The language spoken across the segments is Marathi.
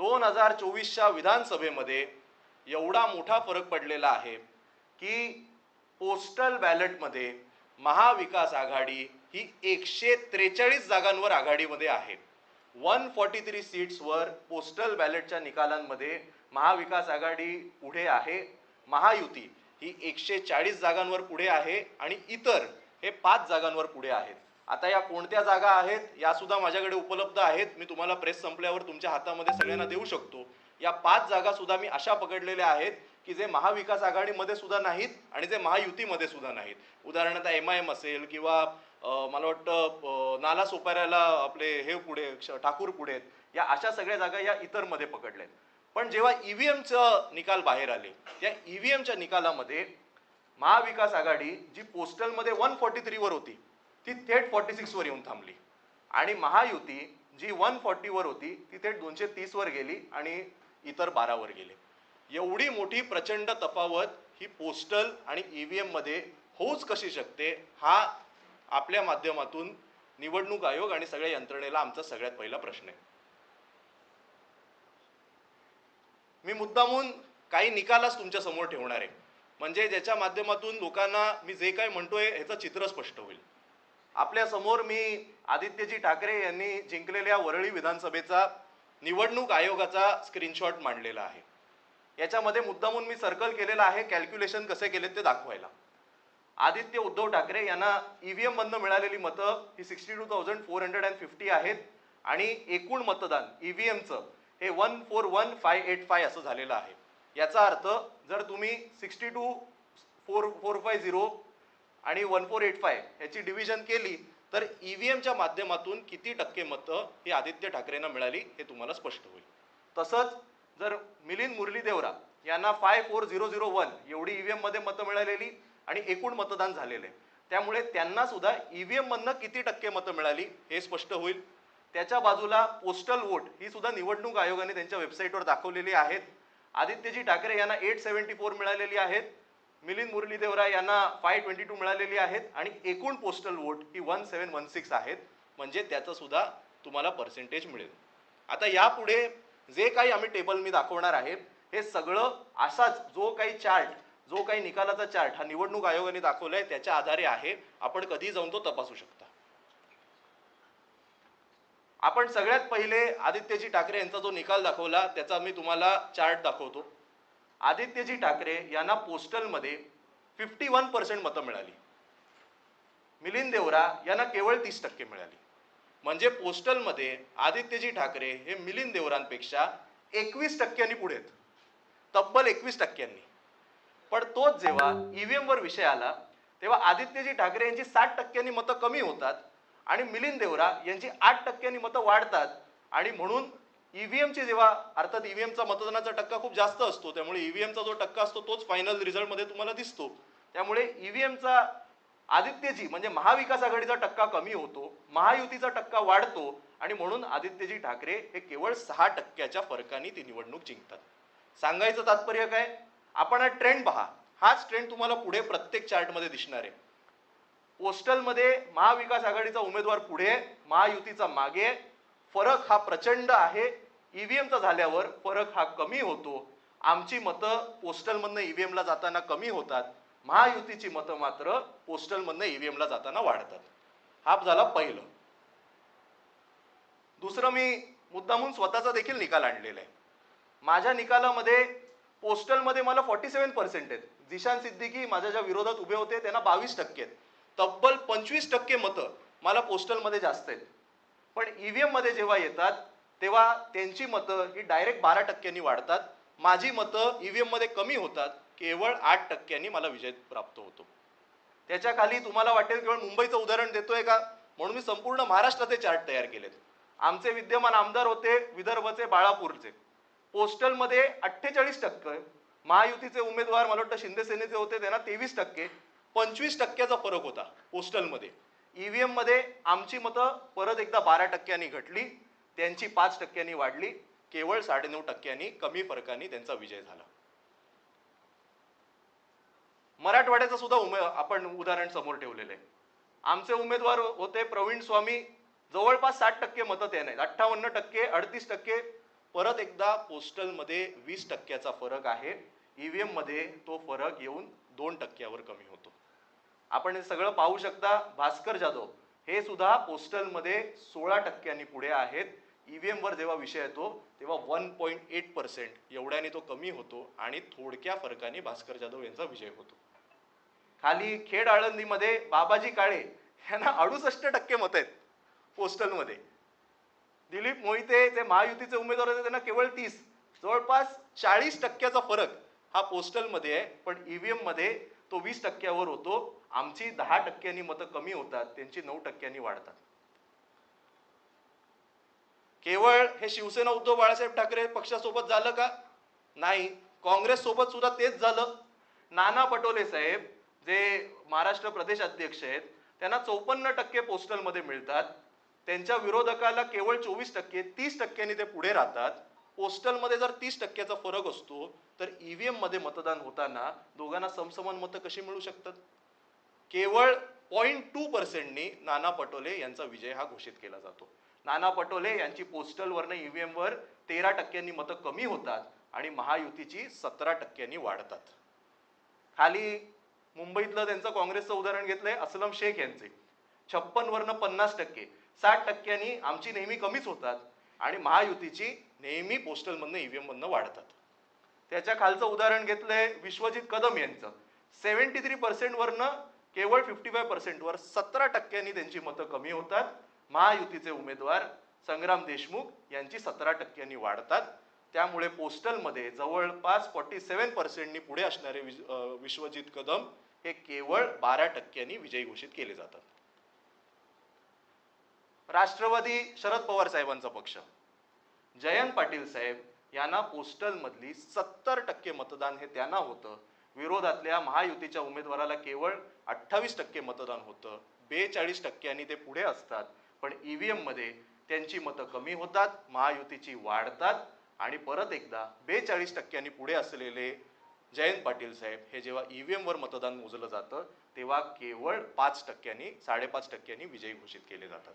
दोन हजार चोवीसच्या विधानसभेमध्ये एवढा मोठा फरक पडलेला आहे की पोस्टल बॅलेटमध्ये महाविकास आघाडी ही एकशे त्रेचाळीस जागांवर आघाडीमध्ये आहे. वन फॉर्टी थ्री सीट्सवर पोस्टल बॅलेटच्या निकालांमध्ये महाविकास आघाडी पुढे आहे. महायुती ही एकशे चाळीस जागांवर पुढे आहे आणि इतर हे पाच जागांवर पुढे आहेत. आता या कोणत्या जागा आहेत या सुद्धा माझ्याकडे उपलब्ध आहेत. मी तुम्हाला प्रेस संपल्यावर तुमच्या हातामध्ये सगळ्यांना देऊ शकतो. या पाच जागा सुद्धा मी अशा पकडलेल्या आहेत की जे महाविकास आघाडीमध्ये सुद्धा नाहीत आणि जे महायुतीमध्ये सुद्धा नाहीत. उदाहरणार्थ एम आय एम असेल किंवा मला वाटतं नाला सोपाऱ्याला आपले हे पुढे ठाकूर पुढे आहेत. या अशा सगळ्या जागा या इतरमध्ये पकडल्यात पण जेव्हा E ईव्हीएमचं निकाल बाहेर आले त्या ईव्हीएमच्या निकालामध्ये महाविकास आघाडी जी पोस्टलमध्ये वन फॉर्टी थ्रीवर होती ती थेट फॉर्टी सिक्सवर येऊन थांबली. आणि महायुती जी वन फॉर्टीवर होती ती थेट दोनशे तीसवर गेली आणि इतर बारावर गेले. एवढी मोठी प्रचंड तफावत ही पोस्टल आणि ई व्ही मध्ये होऊच कशी शकते हा आपल्या माध्यमातून निवडणूक आयोग आणि सगळ्या यंत्रणेला आमचा सगळ्यात पहिला प्रश्न आहे. मी मुद्दामून काही निकालच तुमच्यासमोर ठेवणार आहे. म्हणजे ज्याच्या माध्यमातून लोकांना मी जे काही म्हणतोय ह्याचं चित्र स्पष्ट होईल. आपल्यासमोर मी आदित्यजी ठाकरे यांनी जिंकलेल्या वरळी विधानसभेचा निवडणूक आयोगाचा स्क्रीनशॉट मांडलेला आहे. याच्यामध्ये मुद्दामून मी सर्कल केलेला आहे कॅल्क्युलेशन कसे केले ते दाखवायला. आदित्य उद्धव ठाकरे यांना ईव्हीएम मधनं मिळालेली मतं ही sixty two thousand four hundred and fifty आहेत आणि एकूण मतदान ईव्हीएमचं हे one four one five eight five असं झालेलं आहे. याचा अर्थ जर तुम्ही sixty two four four five zero आणि वन फोर एट फाय ह्याची डिव्हिजन केली तर ई व्ही एमच्या माध्यमातून किती टक्के मतं ही आदित्य ठाकरेंना मिळाली हे तुम्हाला स्पष्ट होईल. तसंच जर मिलिंद मुरली देवरा यांना five four zero zero one एवढी ई एममध्ये मतं मिळालेली आणि एकूण मतदान झालेले त्यामुळे त्यांना सुद्धा व्ही एममधनं किती टक्के मतं मिळाली हे स्पष्ट होईल. त्याच्या बाजूला पोस्टल वोट ही सुद्धा निवडणूक आयोगाने त्यांच्या वेबसाईटवर दाखवलेली आहेत. आदित्यजी ठाकरे यांना एट सेव्हन्टी फोर मिळालेली आहेत. मिलिंद मुरली देवरा यांना फाय ट्वेंटी टू मिळालेली आहेत आणि एकूण पोस्टल वोट ही वन सेवन वन सिक्स आहेत. म्हणजे त्याचं सुद्धा तुम्हाला पर्सेंटेज मिळेल. आता यापुढे जे काही आम्ही टेबल मी दाखवणार आहे हे सगळं असाच जो काही चार्ट जो काही निकालाचा चार्ट हा निवडणूक आयोगाने दाखवलाय त्याच्या आधारे आहे. आपण कधी जाऊन तो तपासू शकता. आपण सगळ्यात पहिले आदित्यजी ठाकरे यांचा जो निकाल दाखवला त्याचा मी तुम्हाला चार्ट दाखवतो. आदित्यजी ठाकरे यांना पोस्टलमध्ये फिफ्टी वन पर्सेंट मतं मिळाली. मिलिंद देवरा यांना केवळ तीस टक्के मिळाली. म्हणजे पोस्टलमध्ये आदित्यजी ठाकरे हे मिलिंद देवरांपेक्षा एकवीस टक्क्यांनी पुढे आहेत. तब्बल एकवीस टक्क्यांनी पण तोच जेव्हा ईव्हीएम वर विषय आला तेव्हा आदित्यजी ठाकरे यांची साठ टक्क्यांनी मतं कमी होतात आणि मिलिंद देवरा यांची आठ टक्क्यांनी मतं वाढतात आणि म्हणून ईव्हीएमची जेव्हा अर्थात ईव्हीएमचा मतदानाचा टक्का खूप जास्त असतो त्यामुळे ईव्हीएमचा जो टक्का असतो तोच फायनल रिझल्टमध्ये तुम्हाला दिसतो. त्यामुळे ईव्हीएमचा आदित्यजी म्हणजे महाविकास आघाडीचा टक्का कमी होतो महायुतीचा टक्का वाढतो आणि म्हणून आदित्यजी ठाकरे हे केवळ सहा टक्क्याच्या फरकाने ती निवडणूक जिंकतात. सांगायचं तात्पर्य काय? आपण हा ट्रेंड पहा. हाच ट्रेंड तुम्हाला पुढे प्रत्येक चार्टमध्ये दिसणार आहे. पोस्टलमध्ये महाविकास आघाडीचा उमेदवार पुढे महायुतीचा मागे फरक हा प्रचंड आहे. ईव्हीएमचा झाल्यावर फरक हा कमी होतो. आमची मतं पोस्टलमधनं ईव्हीएमला जाताना कमी होतात. महायुतीची मतं मात्र पोस्टलमधनं ईव्हीएमला जाताना वाढतात. हा झाला पहिलं. दुसरं मी मुद्दामून स्वतःचा देखील निकाल आणलेला आहे. माझ्या निकालामध्ये पोस्टलमध्ये मला फॉर्टी सेव्हन पर्सेंट आहेत. जिशान सिद्दीकी माझ्या ज्या विरोधात उभे होते त्यांना बावीस टक्के आहेत. तब्बल पंचवीस टक्के मतं मला पोस्टलमध्ये जास्त आहेत. पण ईव्हीएममध्ये जेव्हा येतात तेव्हा त्यांची मतं ही डायरेक्ट बारा टक्क्यांनी वाढतात. माझी मतं ईव्हीएममध्ये कमी होतात केवळ आठ टक्क्यांनी मला विजय प्राप्त होतो. त्याच्याखाली तुम्हाला वाटेल केवळ मुंबईचं उदाहरण देतोय का? म्हणून मी संपूर्ण महाराष्ट्राचे चार्ट तयार केलेत. आमचे विद्यमान आमदार होते विदर्भचे बाळापूरचे. पोस्टलमध्ये अठ्ठेचाळीस टक्के महायुतीचे उमेदवार मला वाटतं शिंदे सेनेचे होते त्यांना तेवीस टक्के पंचवीस टक्क्याचा फरक होता पोस्टलमध्ये. ईव्हीएममध्ये आमची मतं परत एकदा बारा टक्क्यांनी घटली त्यांची पाच टक्क्यांनी वाढली केवळ साडेनऊ टक्क्यांनी कमी फरकाने त्यांचा विजय झाला. मराठवाड्याचं सुद्धा उमे आपण उदाहरण समोर ठेवलेलं आहे. आमचे उमेदवार होते प्रवीण स्वामी जवळपास साठ टक्के मतं त्याने अठ्ठावन्न टक्के अडतीस टक्के परत एकदा पोस्टलमध्ये वीस टक्क्याचा फरक आहे. ईव्हीएममध्ये तो फरक येऊन दोन टक्क्यावर कमी होतो. आपण हे सगळं पाहू शकता. भास्कर जाधव हे सुद्धा पोस्टलमध्ये सोळा टक्क्यांनी पुढे आहेत. ईव्हीएम वर जेव्हा विषय येतो तेव्हा वन पॉईंट एट पर्सेंट एवढ्याने तो कमी होतो आणि थोडक्या फरकाने भास्कर जाधव यांचा विजय होतो. खाली खेड आळंदीमध्ये बाबाजी काळे यांना अडुसष्ट टक्के मत आहेत पोस्टलमध्ये. दिलीप मोहिते जे महायुतीचे उमेदवार होते त्यांना केवळ तीस. जवळपास चाळीस टक्क्याचा फरक हा पोस्टलमध्ये आहे पण ईव्हीएममध्ये तो वीस टक्क्यावर होतो. आमची दहा टक्क्यांनी मतं कमी होतात त्यांची नऊ टक्क्यांनी वाढतात. केवळ हे शिवसेना उद्धव बाळासाहेब ठाकरे पक्षासोबत झालं का? नाही. काँग्रेस सोबत सुद्धा तेच झालं. नाना पटोले साहेब जे महाराष्ट्र प्रदेश अध्यक्ष आहेत त्यांना चौपन्न टक्के पोस्टलमध्ये मिळतात. त्यांच्या विरोधकाला केवळ चोवीस टक्के तीस टक्क्यांनी ते पुढे राहतात. पोस्टलमध्ये जर तीस टक्क्याचा फरक असतो तर ई व्ही एममध्ये मतदान होताना दोघांना समसमान मतं कशी मिळू शकतात? केवळ पॉईंट टू पर्सेंटनी नाना पटोले यांचा विजय हा घोषित केला जातो. नाना पटोले यांची पोस्टलवरनं ईव्हीएमवर तेरा टक्क्यांनी मतं कमी होतात आणि महायुतीची सतरा टक्क्यांनी वाढतात. खाली मुंबईतलं त्यांचं काँग्रेसचं उदाहरण घेतलंय असलम शेख यांचे. छप्पनवरनं पन्नास टक्के साठ टक्क्यांनी आमची नेहमी कमीच होतात आणि महायुतीची नेहमी पोस्टलमधनं ईव्हीएम मधनं वाढतात. त्याच्या खालचं उदाहरण घेतलंय विश्वजित कदम यांचं. सेव्हन्टी थ्री पर्सेंट वरनं केवळ फिफ्टी फाय पर्सेंटवर सतरा टक्क्यांनी त्यांची मतं कमी होतात. महायुतीचे उमेदवार संग्राम देशमुख यांची सतरा टक्क्यांनी वाढतात. त्यामुळे पोस्टलमध्ये जवळपास फॉर्टी सेव्हन पर्सेंटनी पुढे असणारे विज- विश्वजित कदम हे केवळ बारा टक्क्यांनी विजयी घोषित केले जातात. राष्ट्रवादी शरद पवार साहेबांचा पक्ष. जयंत पाटील साहेब यांना पोस्टल मधली सत्तर टक्के मतदान हे त्यांना होतं. विरोधातल्या महायुतीच्या उमेदवाराला केवळ अठ्ठावीस टक्के मतदान होतं. बेचाळीस टक्क्यांनी ते पुढे असतात. पण ईव्हीएममध्ये त्यांची मतं कमी होतात महायुतीची वाढतात आणि परत एकदा बेचाळीस टक्क्यांनी पुढे असलेले जयंत पाटील साहेब हे जेव्हा ईव्हीएम वर मतदान मोजलं जातं तेव्हा केवळ पाच टक्क्यांनी साडेपाच टक्क्यांनी विजयी घोषित केले जातात.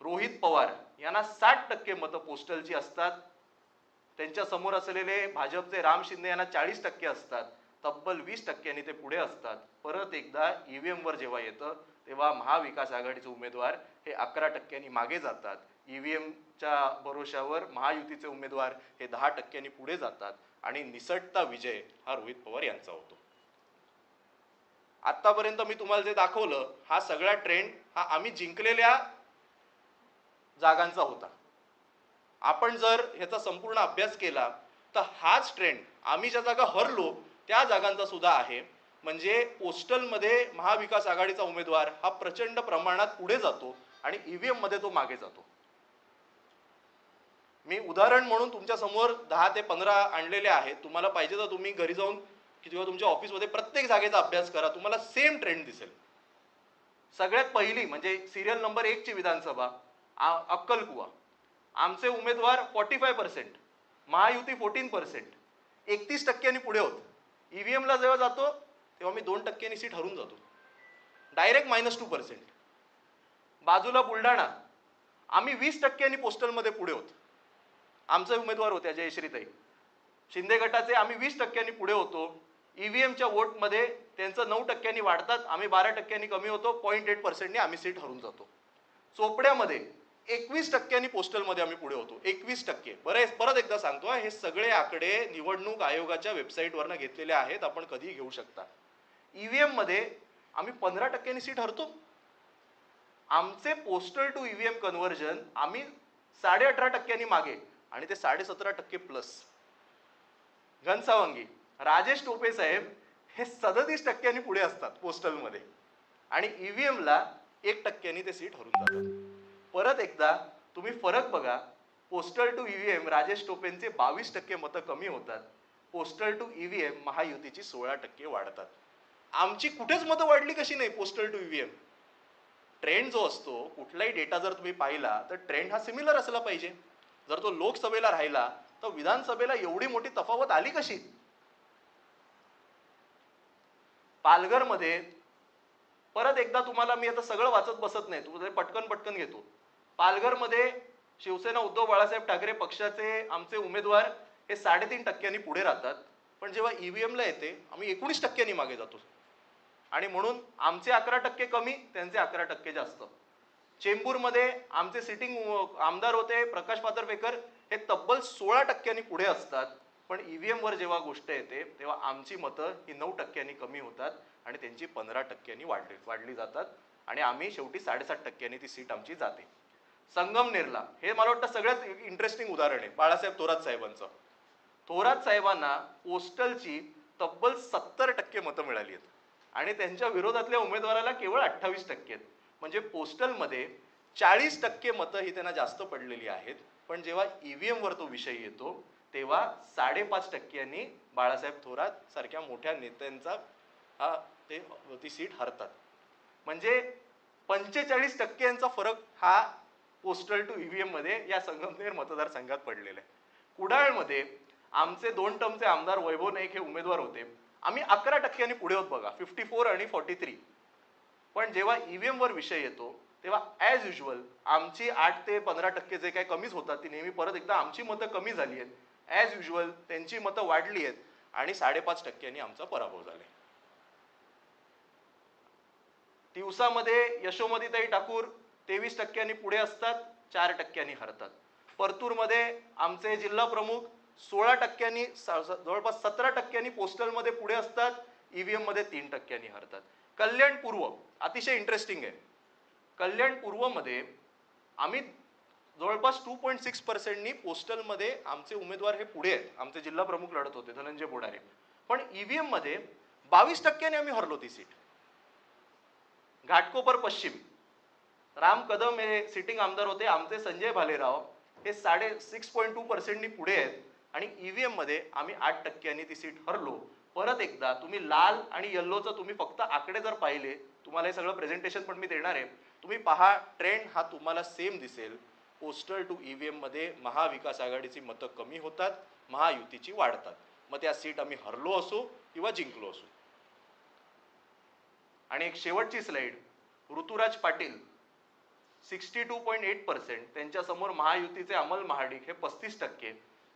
रोहित पवार यांना साठ टक्के मतं पोस्टलची असतात. त्यांच्यासमोर असलेले भाजपचे राम शिंदे यांना चाळीस टक्के असतात. तब्बल वीस टक्क्यांनी ते पुढे असतात. परत एकदा ईव्हीएम वर जेव्हा येतं तेव्हा महाविकास आघाडीचे उमेदवार हे अकरा टक्क्यांनी मागे जातात. ईव्हीएमच्या भरोशावर महायुतीचे उमेदवार हे दहा टक्क्यांनी पुढे जातात. आणि निसटता विजय हा रोहित पवार यांचा होतो. आतापर्यंत मी तुम्हाला जे दाखवलं हा सगळा ट्रेंड हा आम्ही जिंकलेल्या जागांचा होता. आपण जर ह्याचा संपूर्ण अभ्यास केला तर हाच ट्रेंड आम्ही ज्या जागा हरलो त्या जागांचा सुद्धा आहे. म्हणजे पोस्टलमध्ये महाविकास आघाडीचा उमेदवार हा प्रचंड प्रमाणात पुढे जातो आणि ईव्हीएममध्ये तो मागे जातो. मी उदाहरण म्हणून तुमच्यासमोर दहा ते पंधरा आणलेले आहेत. तुम्हाला पाहिजे तर तुम्ही घरी जाऊन किंवा तुमच्या ऑफिसमध्ये प्रत्येक जागेचा अभ्यास करा. तुम्हाला सेम ट्रेंड दिसेल. सगळ्यात पहिली म्हणजे सिरियल नंबर एक ची विधानसभा. अक्कलकुवा आमचे उमेदवार forty five percent Mahayuti fourteen percent एकतीस टक्क्यांनी पुढे होत. व्ही एमला जेव्हा जातो तेव्हा मी दोन टक्क्यांनी सीट हरून जातो. डायरेक्ट मायनस टू पर्सेंट बाजूला बुलढाणा आम्ही वीस टक्क्यांनी पोस्टलमध्ये पुढे होत. आमचे उमेदवार होते जयश्रीताई शिंदे गटाचे आम्ही वीस टक्क्यांनी पुढे होतो. ई व्ही एमच्या वोटमध्ये त्यांचं नऊ टक्क्यांनी वाढतात. आम्ही बारा टक्क्यांनी कमी होतो. पॉईंट एट पर्सेंटनी आम्ही सीट हरून जातो. चोपड्यामध्ये एकवीस टक्क्यांनी पोस्टलमध्ये आम्ही पुढे होतो. एकवीस टक्के. बरं परत एकदा सांगतो हे सगळे आकडे निवडणूक आयोगाच्या वेबसाईटवरनं घेतलेले आहेत. आपण कधीही घेऊ शकता. ईव्हीएममध्ये आम्ही पंधरा टक्क्यांनी सीट हरतो. आमचे पोस्टल टू ईव्हीएम कन्व्हर्जन आम्ही साडे अठरा टक्क्यांनी मागे आणि ते साडे सतरा टक्के प्लस. घनसावंगी राजेश टोपे साहेब हे सदतीस टक्क्यांनी पुढे असतात पोस्टलमध्ये. आणि EVM ला एक टक्क्यांनी ते सीट हरून जातात. परत एकदा तुम्ही फरक बघा. पोस्टल टू ईव्हीएम राजेश टोपेंचे बावीस टक्के मतं कमी होतात. पोस्टल टू ईव्हीएम महायुतीची सोळा टक्के वाढतात. आमची कुठेच मतं वाढली कशी नाही पोस्टल टू ईव्हीएम ट्रेंड जो असतो कुठलाही डेटा जर तुम्ही पाहिला तर ट्रेंड हा सिमिलर असला पाहिजे. जर तो लोकसभेला राहिला तर विधानसभेला एवढी मोठी तफावत आली कशी? पालघरमध्ये परत एकदा तुम्हाला मी आता सगळं वाचत बसत नाही. तुम्हाला पटकन पटकन घेतो. पालघरमध्ये शिवसेना उद्धव बाळासाहेब ठाकरे पक्षाचे आमचे उमेदवार हे साडेतीन टक्क्यांनी पुढे राहतात. पण जेव्हा E ईव्हीएमला येते आम्ही एकोणीस टक्क्यांनी मागे जातो. आणि म्हणून आमचे अकरा टक्के कमी त्यांचे अकरा टक्के जास्त. चेंबूरमध्ये आमचे सिटिंग आमदार होते प्रकाश पातरपेकर हे तब्बल सोळा टक्क्यांनी पुढे असतात. पण ईव्हीएम वर जेव्हा गोष्ट येते तेव्हा आमची मतं ही नऊ टक्क्यांनी कमी होतात आणि त्यांची पंधरा टक्क्यांनी वाढली वाढली जातात. आणि आम्ही शेवटी साडेसात टक्क्यांनी ती सीट आमची जाते. संगमनेरला हे मला वाटतं सगळ्यात इंटरेस्टिंग उदाहरण आहे बाळासाहेब थोरात साहेबांचं. थोरात साहेबांना पोस्टलची तब्बल सत्तर टक्के मतं मिळाली आहेत. आणि त्यांच्या विरोधातल्या उमेदवाराला केवळ अठ्ठावीस टक्के आहेत. म्हणजे पोस्टलमध्ये चाळीस टक्के मतं ही त्यांना जास्त पडलेली आहेत. पण जेव्हा ईव्हीएम वर तो विषय येतो तेव्हा साडेपाच टक्क्यांनी बाळासाहेब थोरात सारख्या मोठ्या नेत्यांचा हा ते ती सीट हरतात. म्हणजे पंचेचाळीस टक्क्यांचा फरक हा पोस्टल टू ईव्हीएममध्ये या संगमनेर मतदारसंघात पडलेलं आहे. कुडाळमध्ये आमचे दोन टर्मचे आमदार वैभव नाईक हे उमेदवार होते. आम्ही अकरा टक्क्यांनी पुढे होत बघा फिफ्टी फोर आणि फॉर्टी थ्री पण जेव्हा ईव्हीएम वर विषय येतो तेव्हा ॲज युजल आमची आठ ते पंधरा टक्के जे काही कमीच होतात ती नेहमी परत एकदा आमची मतं कमी झाली आहेत. ॲज युजल त्यांची मतं वाढली आहेत आणि साडेपाच टक्क्यांनी आमचा पराभव झाला तिवसामध्ये यशोमतीताई ठाकूर तेवीस टक्क्यांनी पुढे असतात चार टक्क्यांनी हरतात. परतूरमध्ये आमचे जिल्हा प्रमुख सोळा टक्क्यांनी जवळपास सतरा टक्क्यांनी पोस्टलमध्ये पुढे असतात ईव्हीएममध्ये तीन टक्क्यांनी हरतात. कल्याण पूर्व अतिशय इंटरेस्टिंग आहे. कल्याण पूर्वमध्ये आम्ही जवळपास टू पॉईंट सिक्स पर्सेंटनी पोस्टलमध्ये आमचे उमेदवार हे पुढे आहेत. आमचे जिल्हा प्रमुख लढत होते धनंजय बोडारे. पण ईव्हीएममध्ये बावीस टक्क्याने आम्ही हरलो ती सीट. घाटकोपर पश्चिम. राम कदम हे सिटिंग आमदार होते आमचे संजय भालेराव. हे साडे सिक्स पॉईंट टू पर्सेंटनी पुढे आहेत. आणि ईव्हीएममध्ये आम्ही आठ टक्क्यांनी ती सीट हरलो. परत एकदा तुम्ही लाल आणि येल्लोचं तुम्ही फक्त आकडे जर पाहिले तुम्हाला हे सगळं प्रेझेंटेशन पण मी देणार आहे. तुम्ही पहा ट्रेंड हा तुम्हाला सेम दिसेल. पोस्टल टू ईव्हीएममध्ये महाविकास आघाडीची मतं कमी होतात महायुतीची वाढतात. मग त्या सीट आम्ही हरलो असो किंवा जिंकलो असो. आणि एक शेवटची slide Ruturaj Patil sixty two point eight percent त्यांच्यासमोर महायुतीचे अमल महाडिक हे पस्तीस टक्के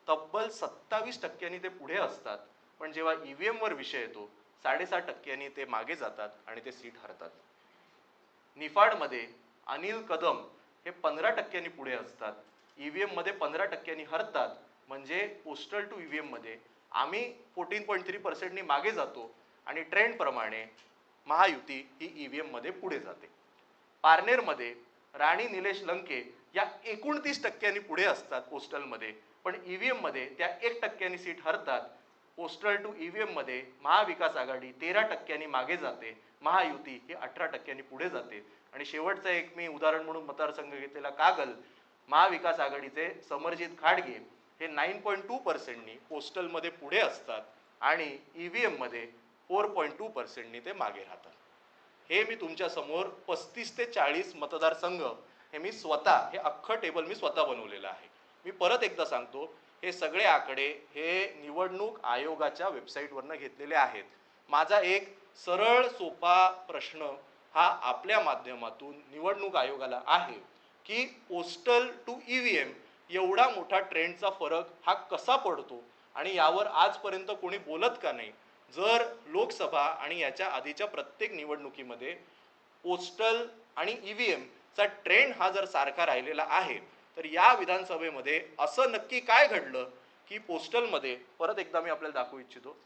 तब्बल सत्तावीस टक्क्यांनी ते पुढे असतात. पण जेव्हा ईव्हीएम वर विषय येतो साडेसात टक्क्यांनी ते मागे जातात आणि ते सीट हरतात. निफाडमध्ये अनिल कदम हे पंधरा टक्क्यांनी पुढे असतात. ईव्हीएममध्ये पंधरा टक्क्यांनी हरतात. म्हणजे पोस्टल टू ईव्हीएममध्ये आम्ही फोर्टीन पॉईंट थ्री पर्सेंटनी मागे जातो आणि ट्रेंड प्रमाणे महायुती ही ईव्हीएममध्ये पुढे जाते. पारनेरमध्ये राणी निलेश लंके या एकोणतीस टक्क्यांनी पुढे असतात पोस्टलमध्ये. पण ई व्ही एममध्ये त्या एक टक्क्यांनी सीट हरतात. पोस्टल टू ई व्ही एममध्ये महाविकास आघाडी तेरा टक्क्यांनी मागे जाते. महायुती ही अठरा टक्क्यांनी पुढे जाते. आणि शेवटचं एक मी उदाहरण म्हणून मतदारसंघ घेतलेला कागल महाविकास आघाडीचे समरजित खाडगे हे नाईन पॉईंट टू पर्सेंटनी पोस्टलमध्ये पुढे असतात आणि ई व्ही एममध्ये फोर पॉईंट टू पर्सेंटनी ते मागे राहतात. हे मी तुमच्यासमोर पस्तीस ते चाळीस मतदारसंघ हे मी स्वतः हे अख्खं टेबल मी स्वतः बनवलेलं आहे. मी परत एकदा सांगतो हे सगळे आकडे हे निवडणूक आयोगाच्या वेबसाईटवरनं घेतलेले आहेत. माझा एक सरळ सोपा प्रश्न हा आपल्या माध्यमातून निवडणूक आयोगाला आहे की postal two E V M एवढा मोठा ट्रेंडचा फरक हा कसा पडतो आणि यावर आजपर्यंत कोणी बोलत का नाही? जर लोकसभा आणि याच्या आधीच्या प्रत्येक निवडणुकीमध्ये पोस्टल आणि ईव्हीएम चा ट्रेंड हा जर सारखा राहिलेला आहे तर या विधानसभेमध्ये असं नक्की काय घडलं की पोस्टलमध्ये परत एकदा मी आपल्याला दाखवू इच्छितो.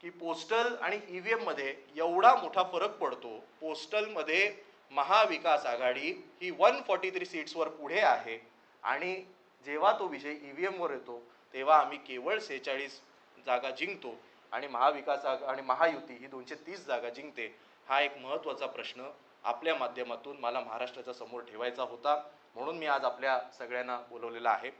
की पोस्टल आणि ईव्हीएममध्ये एवढा मोठा फरक पडतो पोस्टलमध्ये महाविकास आघाडी ही वन फॉर्टी थ्री सीट्सवर पुढे आहे आणि जेव्हा तो विजय व्ही एमवर येतो तेव्हा आम्ही केवळ सेहेचाळीस जागा जिंकतो आणि महाविकास आणि महायुती ही दोनशे तीस जागा जिंकते हा एक महत्त्वाचा प्रश्न आपल्या माध्यमातून मला महाराष्ट्राच्या समोर ठेवायचा होता. म्हणून मी आज आपल्या सगळ्यांना बोलवलेला आहे.